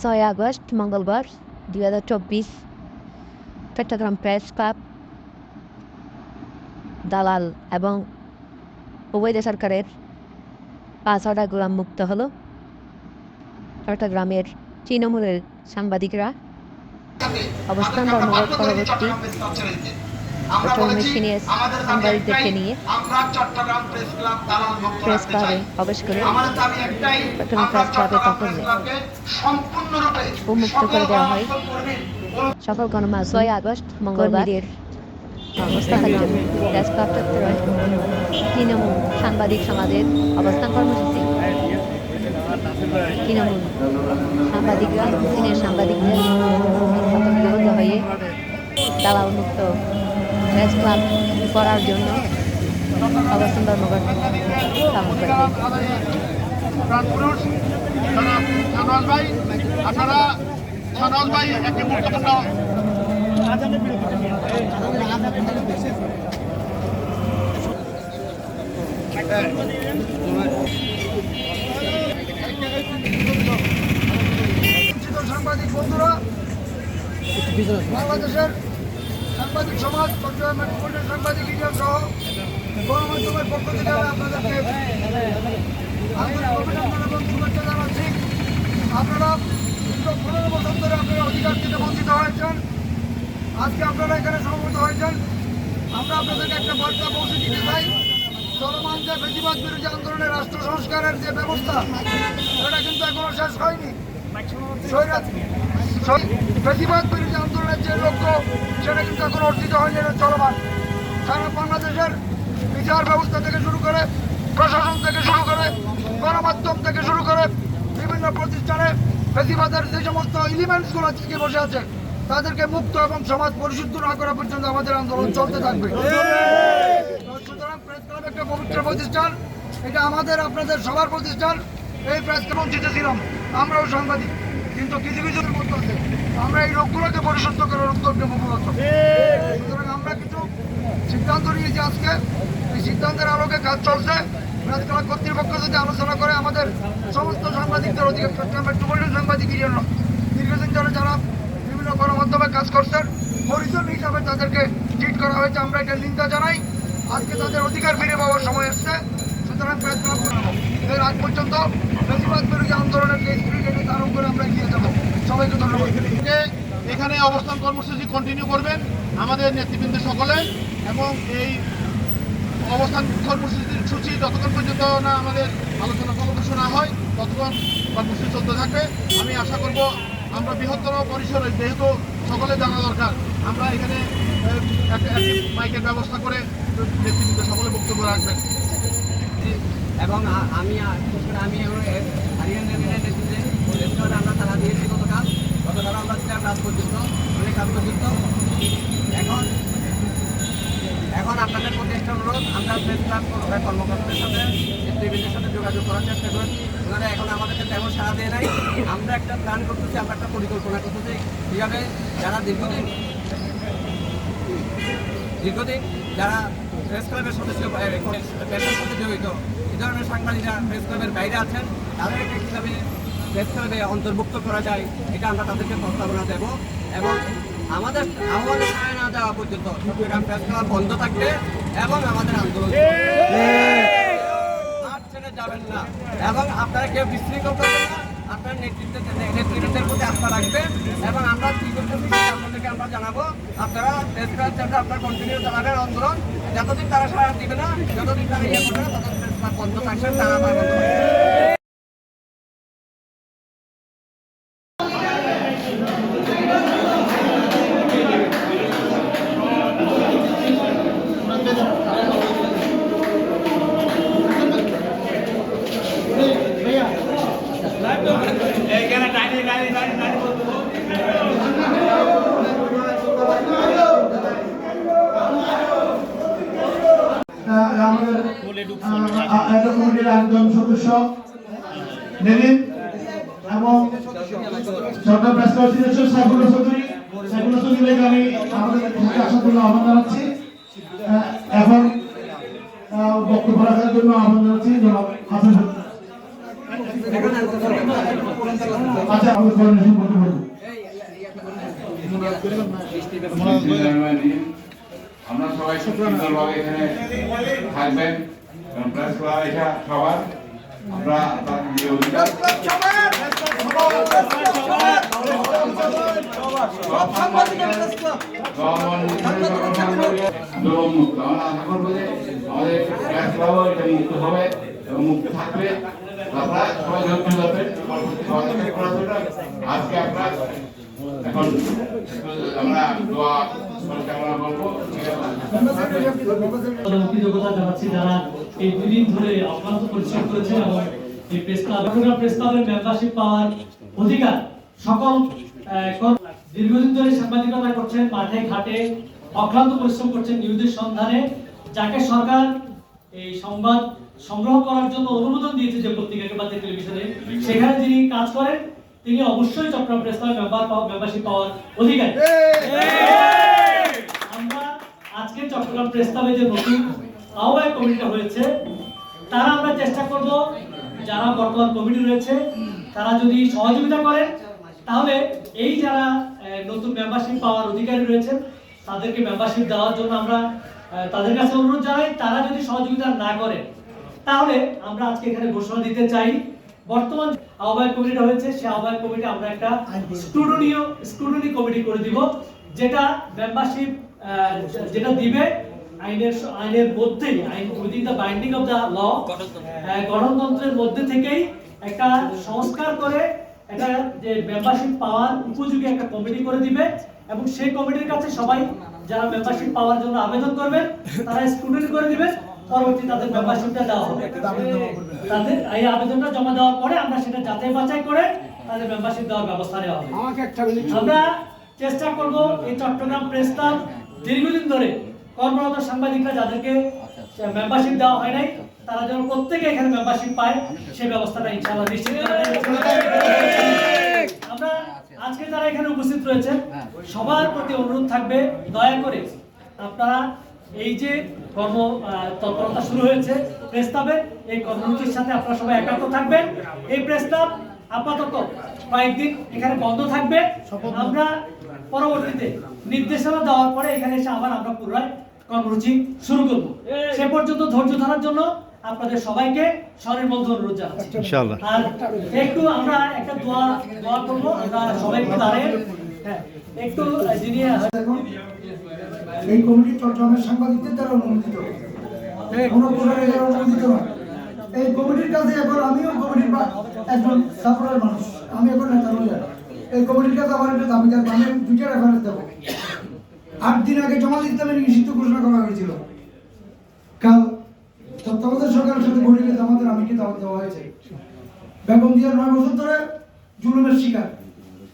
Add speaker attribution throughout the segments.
Speaker 1: ছয় আগস্ট মঙ্গলবার, দুই হাজার চব্বিশ, চট্টগ্রাম প্রেস ক্লাব, দালাল এবং অবৈধ সরকারের পাঁচ অর্ডার গোলাম মুক্ত হলো। চট্টগ্রামের তৃণমূলের সাংবাদিকরা অবস্থান ধর্মঘট পরবর্তী। সাংবাদিকদেরকে নিয়ে প্রেস ক্লাবে প্রবেশ করে প্রেস উন্মুক্ত দেওয়া হয়। সকল গণমাধ্যম ছয় আগস্ট মঙ্গলবারের তৃণমূল সাংবাদিক সমাজের অবস্থান কর্মসূচি। তৃণমূল সাংবাদিকরা সাংবাদিকদের হয়ে দালাল মুক্ত প্রেস ক্লাব করার জন্য অবস্থান
Speaker 2: একটি গুরুত্বপূর্ণ সাংবাদিক বন্ধুরা বাংলাদেশের সাংবাদিক সমাজ মেট্রোপলিটন সাংবাদিক ইউনিয়ন সহ গণমাধ্যমের পক্ষ থেকে আমি আপনাদেরকে অভিনন্দন এবং শুভেচ্ছা জানাচ্ছি। আপনারা পনেরো বছর ধরে আপনারা অধিকার থেকে বঞ্চিত হয়েছেন। আজকে আপনারা এখানে সমবেত হয়েছেন। আমরা আপনাদেরকে একটা বার্তা পৌঁছে দিতে চাই। চলমান যে বেশিরভাগ বিরোধী আন্দোলনের রাষ্ট্র সংস্কারের যে ব্যবস্থা সেটা কিন্তু এখনও শেষ হয়নি। বেশিরভাগ বিরোধী আন্দোলনের যে লক্ষ্য সেটা কিন্তু এখন অর্জিত হয়নি এটা চলমান। সারা বাংলাদেশের বিচার ব্যবস্থা থেকে শুরু করে, প্রশাসন থেকে শুরু করে, গণমাধ্যম থেকে শুরু করে, বিভিন্ন প্রতিষ্ঠানে বেশিরভাগের যে সমস্ত এলিমেন্টসগুলো থেকে বসে আছে, তাদেরকে মুক্ত এবং সমাজ পরিশুদ্ধ না করা পর্যন্ত আমাদের আন্দোলন চলতে থাকবে। সুতরাং একটা পবিত্র প্রতিষ্ঠান, এটা আমাদের, আপনাদের সবার প্রতিষ্ঠান। এই প্রেস ক্লাব বঞ্চিত ছিলাম আমরাও সাংবাদিক, কিন্তু কিছু কিছু মধ্যে আছে। আমরা এই লোকগুলোকে পরিশুদ্ধ করার উদ্যোগ নেব মূলত। সুতরাং আমরা কিছু সিদ্ধান্ত নিয়েছি আজকে। এই সিদ্ধান্তের আলোকে কাজ চলছে। প্রেস কর্তৃপক্ষ যদি আলোচনা করে, আমাদের সমস্ত সাংবাদিকদের অধিকার মেট্রোপলিটন সাংবাদিক ইউনিয়ন দীর্ঘদিন ধরে যারা বিভিন্ন গণমাধ্যমে কাজ করছেন, পরিজন হিসাবে তাদেরকে ট্রিট করা হয়েছে। আমরা এটা নিন্দা জানাই। আজকে তাদের অধিকার ফিরে পাওয়ার সময় এসছে। সুতরাং প্রেস ক্লাব এর আগ পর্যন্ত তার উপরে আমরা এখানে অবস্থান কর্মসূচি কন্টিনিউ করবেন আমাদের নেতৃবৃন্দ সকলে এবং এই অবস্থান কর্মসূচির সূচি যতক্ষণ পর্যন্ত না আমাদের আলোচনা ফলপ্রসূ না হয়, ততক্ষণ কর্মসূচি চলতে থাকবে। আমি আশা করব আমরা বৃহত্তর পরিসরে, যেহেতু সকলে জানা দরকার, আমরা এখানে মাইকের ব্যবস্থা করে নেতৃবৃন্দ সকলে বক্তব্য রাখবেন।
Speaker 3: এবং আমি বিশেষ করে আমি হারিয়ান আমরা তারা দিয়েছি গতকাল গতকাল আমরা ছিলাম রাত পর্যন্ত অনেক রাত পর্যন্ত এখন এখন আপনাদের প্রতি অনুরোধ আমরা প্রেস ক্লাব কর- কর্মকর্তাদের সাথে নেতৃবৃন্দের সাথে যোগাযোগ করার চেষ্টা করেছি ওনারা এখন আমাদেরকে তেমন সাড়া দিয়ে নাই আমরা একটা প্ল্যান করতেছি আমরা একটা পরিকল্পনা করতেছি কীভাবে যারা দীর্ঘদিন দীর্ঘদিন যারা প্রেস ক্লাবের সদস্য পেশার সাথে জড়িত ধরনের সাংবাদিকরা প্রেস ক্লাবের বাইরে আছেন, তাদেরকে কীভাবে প্রেস ক্লাবে অন্তর্ভুক্ত করা যায়, এটা আমরা তাদেরকে প্রস্তাবনা দেব এবং আমাদের আহ্বানে সায় না দেওয়া পর্যন্ত চট্টগ্রাম প্রেস ক্লাব বন্ধ থাকবে এবং আমাদের আন্দোলন যাবেন না। এবং আপনারা কেউ বিশৃঙ্খল করবেন না, আপনার নেতৃত্বের নেতৃত্বের প্রতি আস্থা রাখবেন এবং আমরা কি করতেছি আপনাদেরকে আমরা জানাব। আপনারা যাতে আপনার কন্টিনিউ চালাবেন আন্দোলন, যতদিন তারা সারা দিবে না, যতদিন তারা ইয়ে করবে না, ততদিন ক্লাব বন্ধ থাকবে তারা তার
Speaker 4: সরকার প্রেস সদস্য সাইফুল চৌধুরী। সাইফুল চৌধুরীকে আমি আমাদের থেকে আসার জন্য আহ্বান জানাচ্ছি। এখন বক্তব্য রাখার জন্য আহ্বান জানাচ্ছি জনাব আচ্ছা
Speaker 5: আমরা সবাই সুন্দরভাবে এখানে থাকবেন। প্রেস ক্লাব এটা সবার আমরা হবে এবং মুক্ত থাকবে আপনারা সবাই ধৈর্য ধরবেন আজকে আপনারা
Speaker 6: দীর্ঘদিন ধরে সাংবাদিকতা করছেন, মাঠে, ঘাটে অক্লান্ত পরিশ্রম করছেন নিউজের সন্ধানে, যাকে সরকার এই সংবাদ সংগ্রহ করার জন্য অনুমোদন দিয়েছে যে পত্রিকাকে বা টেলিভিশনে সেখানে যিনি কাজ করেন তিনি অবশ্যই চট্টগ্রাম প্রেস ক্লাবের মেম্বার মেম্বারশিপ পাওয়ার অধিকারী। আমরা আজকে চট্টগ্রাম প্রেস ক্লাবে যে নতুন আহ্বায়ক কমিটিটা হয়েছে তারা আমরা চেষ্টা করব যারা বর্তমান কমিটি রয়েছে তারা যদি সহযোগিতা করে তাহলে এই যারা নতুন মেম্বারশিপ পাওয়ার অধিকারী রয়েছেন তাদেরকে মেম্বারশিপ দেওয়ার জন্য আমরা তাদের কাছে অনুরোধ জানাই। তারা যদি সহযোগিতা না করে তাহলে আমরা আজকে এখানে ঘোষণা দিতে চাই। বর্তমান আহ্বায়ক কমিটি হয়েছে সেই আহ্বায়ক কমিটি আমরা একটা স্টুডেনীয় স্টুডেনি কমিটি করে দিব, যেটা মেম্বারশিপ যেটা দিবে আইনের আইনের মধ্যেই, আইন within the binding of the law গণতন্ত্রের মধ্যে থেকেই একটা সংস্কার করে একটা যে মেম্বারশিপ পাওয়ার উপযোগী একটা কমিটি করে দিবে, এবং সেই কমিটির কাছে সবাই যারা মেম্বারশিপ পাওয়ার জন্য আবেদন করবেন তারা স্টুডেন্ট করে দিবেন পরবর্তী তাদের মেম্বারশিপটা দেওয়া হবে তাদের এই আবেদনটা জমা দেওয়ার পরে আমরা সেটা যাচাই বাছাই করে তাদের মেম্বারশিপ দেওয়ার ব্যবস্থা নেওয়া হবে।
Speaker 2: আমাকে একটা মিনিট
Speaker 6: আমরা চেষ্টা করব এই চট্টগ্রাম প্রেস ক্লাব দীর্ঘদিন ধরে কর্মরত সাংবাদিকরা যাদেরকে মেম্বারশিপ দেওয়া হয় নাই তারা যেন প্রত্যেকে এখানে মেম্বারশিপ পায় সেই ব্যবস্থাটা ইনশাআল্লাহ নিশ্চিত আমরা আজকে যারা এখানে উপস্থিত রয়েছেন সবার প্রতি অনুরোধ থাকবে দয়া করে আপনারা এই যে কর্ম তৎপরতা শুরু হয়েছে প্রেস ক্লাবের এই কর্মসূচির সাথে আপনারা সবাই একাত্ম থাকবেন। এই প্রেস ক্লাব আপাতত কয়েকদিন এখানে বন্ধ থাকবে। আমরা পরবর্তীতে নির্দেশনা দেওয়ার পরে এখানে এসে আবার আমরা পুনরায় কর্মসূচি শুরু করব। সে পর্যন্ত ধৈর্য ধরার জন্য আপনাদের সবাইকে স্বরের মধ্যে অনুরোধ জানাচ্ছি। আর একটু আমরা একটা দোয়া দোয়া করব আমরা সবাই একটু দাঁড়িয়ে। হ্যাঁ। একটু
Speaker 2: এই কমিটি চট্টগ্রামের সাংবাদিকদের দ্বারা অনুমোদিত। কোনো প্রকারের দ্বারা অনুমোদিত নয়। এই কমিটির কাছে এখন আমিও কমিটির একজন সাপোর্টার মানুষ। আমি এখন নেতা নই এই কমিটির কাছে আমার একটা দাবি থাকবে আমি দুইটা রেফারেন্স দেবো। আট দিন আগে জমা দিতে আমি নিষিদ্ধ ঘোষণা করা হয়েছিল। কাল তত্ত্বাবধায়ক সরকারের সাথে বৈঠকে আমাদের আমি কি দাওয়াত দেওয়া হয়েছে। বেগম জিয়া নয় বছর ধরে জুলুমের শিকার।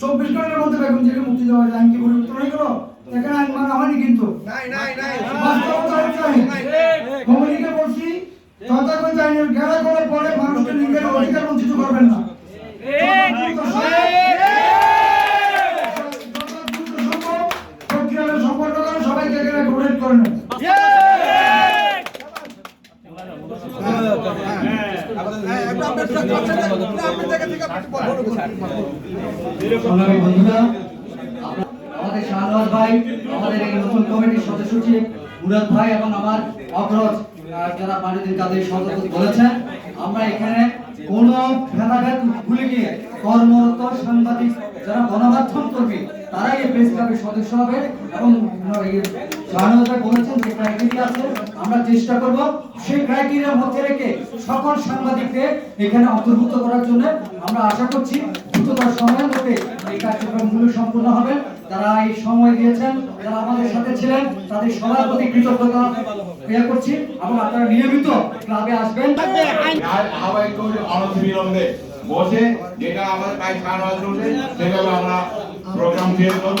Speaker 2: চব্বিশ ঘণ্টার মধ্যে বেগম জিয়াকে মুক্তি দেওয়া হয়েছে আইন কি পরিবর্তন হয়ে গেল? এখানে আইন মানা হয়নি কিন্তু। কমিটিকে বলছি তথাকথিত আইনের ঘেরা করার পরে মানুষকে লিঙ্গের অধিকার বঞ্চিত করবেন না। সবাইকে এখানে কোঅর্ডিনেট করে নেন
Speaker 7: সংগ্রামী বন্ধুরা আমাদের শাহনওয়াজ ভাই, আমাদের এই নতুন কমিটির সদস্য সচিব মুরাদ ভাই এবং আমার অগ্রজ যারা পানিদিন কাদের সভাপতি বলেছেন, আমরা এখানে কোন ভেদাভেদ ভুলে গিয়ে কর্মরত সাংবাদিক যারা গণমাধ্যম কর্মী, তারাই এই প্রেস ক্লাবের সদস্য হবে এবং বলেছেন যে ক্রাইটেরিয়া আছে, আমরা চেষ্টা করব সেই ক্রাইটেরিয়ার মধ্যে রেখে সকল সাংবাদিককে এখানে অন্তর্ভুক্ত করার জন্য আমরা আশা করছি দ্রুততর সময়ের মধ্যে এই সম্পূর্ণ হবে। যারা এই সময় দিয়েছেন, যারা আমাদের সাথে ছিলেন, তাদের সবার প্রতি কৃতজ্ঞতা করছি এবং আপনারা নিয়মিত ক্লাবে আসবেন।
Speaker 5: অনতিবিলম্বে বসে যেটা আমাদের আমরা প্রোগ্রাম করব।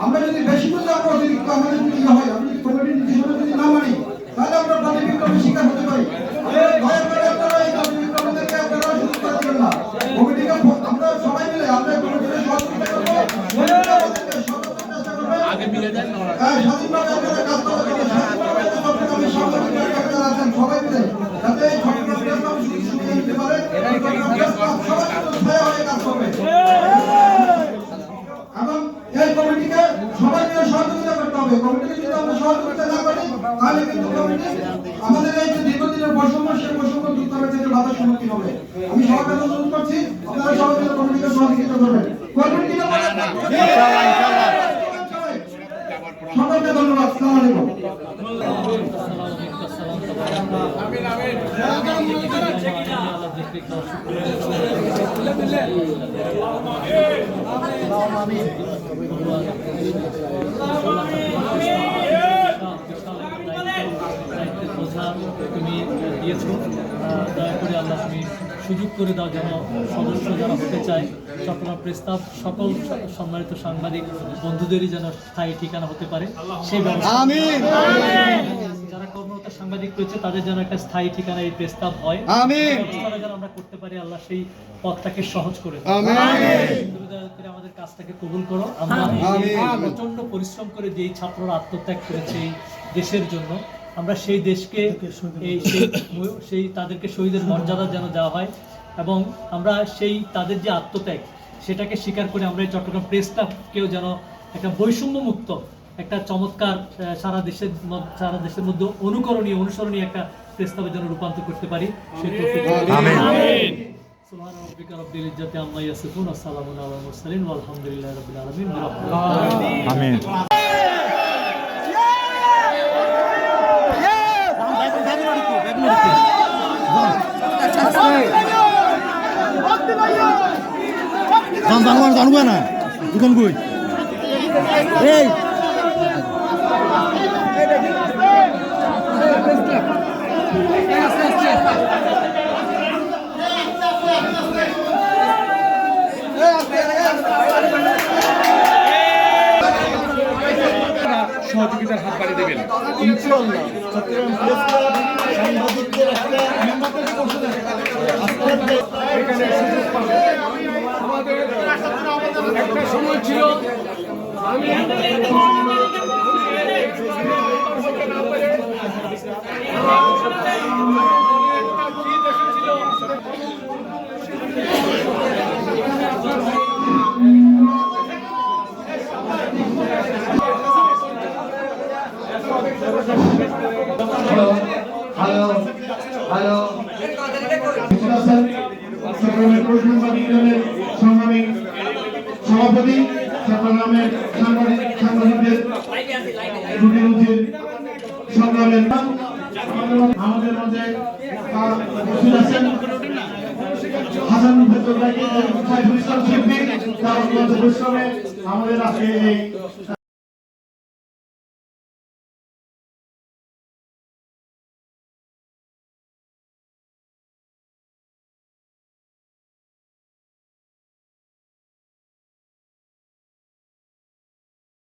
Speaker 2: আমরা যদি বেশি বুঝে আমরা অতিরিক্ত আমাদের যদি ইয়ে হয় আমরা যদি কমিটির নির্দেশনা যদি না মানি তাহলে আমরা প্রতি বিদ্রোহের শিকার হতে পারি আপনারা দয়া করে আপনারা এই প্রতি বিদ্রোহীদেরকে আপনারা সুযোগ করে দেবেন না কমিটিকে ফো- আমরা সবাই মিলে আমরা কমিটিকে সহযোগিতা করব কমিটিকে আমাদেরকে সর্বোচ্চ চেষ্টা করবে হ্যাঁ, স্বাধীনভাবে আপনারা কাজ করতে পারবেন স্বাধীনভাবে একটা চট্টগ্রামে সাংবাদিক আপনারা আছেন সবাই মিলে যাতে এই চট্টগ্রাম প্রেস ক্লাব সুযোগ সুবিধা দিতে পারে চট্টগ্রাম প্রেস ক্লাব সবার জন্য ছায়া হয়ে কাজ করবে এবং এই কমিটিকে সবাই মিলে সহযোগিতা করতে হবে কমিটিকে যদি আমরা সহযোগিতা না করি তাহলে কিন্তু কমিটি আমাদের এই যে দীর্ঘদিনের বৈষম্য সেই বৈষম্য দূর করার ক্ষেত্রে বাধার সম্মুখীন হবে আমি সবার কাছে অনুরোধ করছি আপনারা সবাই মিলে কমিটিকে সহযোগিতা করবেন করবেন কিনা বলেন সবাইকে ধন্যবাদ আসসালামু আলাইকুম
Speaker 6: বোঝা তুমি দিয়েছ। দয়া করে আল্লাহ তুমি সুযোগ করে দাও যেন সদস্য যারা হতে চায়। চট্টগ্রাম প্রস্তাব সকল সম্মানিত সাংবাদিক বন্ধুদেরই যেন স্থায়ী ঠিকানা হতে পারে। সেই ব্যবস্থা যারা কর্মরত সাংবাদিক রয়েছে তাদের যেন একটা স্থায়ী ঠিকানা এই প্রস্তাব হয়। যেন আমরা করতে পারি আল্লাহ সেই পথটাকে সহজ করে আমাদের কাজটাকে কবুল করো। আমরা প্রচণ্ড পরিশ্রম করে যেই ছাত্ররা আত্মত্যাগ করেছে এই দেশের জন্য আমরা সেই দেশকে এই সেই সেই তাদেরকে শহীদের মর্যাদা যেন দেওয়া হয় এবং আমরা সেই তাদের যে আত্মত্যাগ সেটাকে স্বীকার করে আমরা এই চট্টগ্রাম প্রেস ক্লাবকেও যেন একটা বৈষম্য মুক্ত একটা চমৎকার সারা দেশের সারা দেশের মধ্যে অনুকরণীয় অনুসরণীয় একটা প্রেস ক্লাবের জন্য রূপান্তর করতে পারি সেই
Speaker 8: জানুয়া না? দুখন কই এই।
Speaker 5: সহযোগিতার হাত বাড়িয়ে দেবেন।
Speaker 4: ইনশাআল্লাহ। চট্টগ্রাম প্রেস ক্লাব সাংবাদিকদের একটা আজকে
Speaker 5: এখানে সুযোগ পাবে আমাদের একটা সময় ছিল আমি
Speaker 2: হ্যালো
Speaker 4: আমাদের মধ্যে আছেন। হাসান ভেতর তার অত্যন্ত পরিশ্রমে আমাদের আজকে এই